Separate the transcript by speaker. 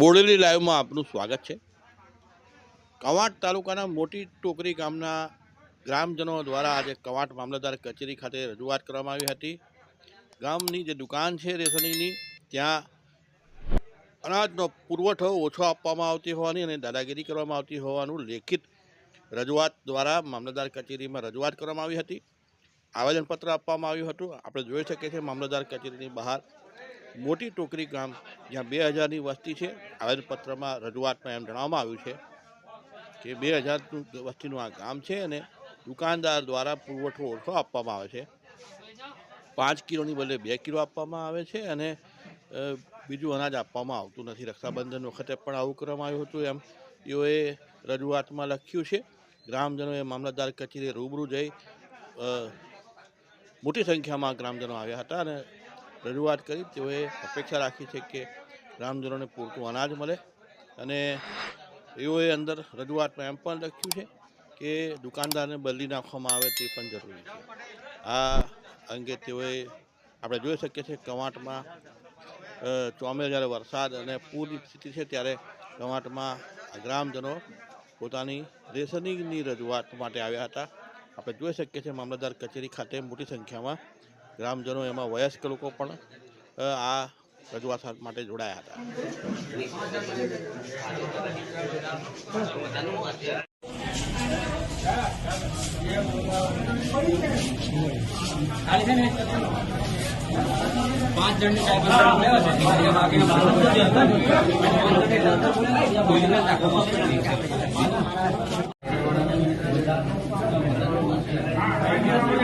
Speaker 1: બોડેલી લાઈવમાં આપનું સ્વાગત છે. કવાંટ તાલુકાના મોટી ટોકરી ગામના ગ્રામજનો દ્વારા આજે કવાંટ મામલતદાર કચેરી ખાતે રજૂઆત કરવામાં આવી હતી. ગામની જે દુકાન છે રેશનિંગની, ત્યાં અનાજનો પુરવઠો ઓછો આપવામાં આવતી હોવાની અને દાદાગીરી કરવામાં આવતી હોવાનું લેખિત રજૂઆત દ્વારા મામલતદાર કચેરીમાં રજૂઆત કરવામાં આવી હતી. આવેદનપત્ર આપવામાં આવ્યું હતું. આપણે જોઈ શકીએ છીએ મામલતદાર કચેરીની બહાર મોટી ટોકરી ગામ જ્યાં બે હજારની વસ્તી છે. આવેદનપત્રમાં રજૂઆતમાં એમ જણાવવામાં આવ્યું છે કે બે હજારનું વસ્તીનું આ ગામ છે અને દુકાનદાર દ્વારા પુરવઠો ઓછો આપવામાં આવે છે. પાંચ કિલોની બદલે બે કિલો આપવામાં આવે છે અને બીજું અનાજ આપવામાં આવતું નથી. રક્ષાબંધન વખતે પણ આવું કરવામાં આવ્યું હતું એમ તેઓએ રજૂઆતમાં લખ્યું છે. ગ્રામજનોએ મામલતદાર કચેરીએ રૂબરૂ જઈ મોટી સંખ્યામાં ગ્રામજનો આવ્યા હતા અને રજૂઆત કરી, તેઓએ અપેક્ષા રાખી છે કે ગ્રામજનોને પૂરતું અનાજ મળે અને તેઓએ અંદર રજૂઆતમાં એમ પણ લખ્યું છે કે દુકાનદારને બદલી નાખવામાં આવે તે પણ જરૂરી છે. આ અંગે તેઓએ આપણે જોઈ શકીએ છીએ કવાંટમાં ચોમે જ્યારે વરસાદ અને પૂરની સ્થિતિ છે ત્યારે કવાંટમાં ગ્રામજનો પોતાની રેશનિંગની રજૂઆત માટે આવ્યા હતા. આપણે જોઈ શકીએ છીએ મામલતદાર કચેરી ખાતે મોટી સંખ્યામાં ગ્રામજનો એમાં વયસ્ક લોકો પણ આ રજૂઆત માટે જોડાયા હતા.
Speaker 2: પાંચ જણની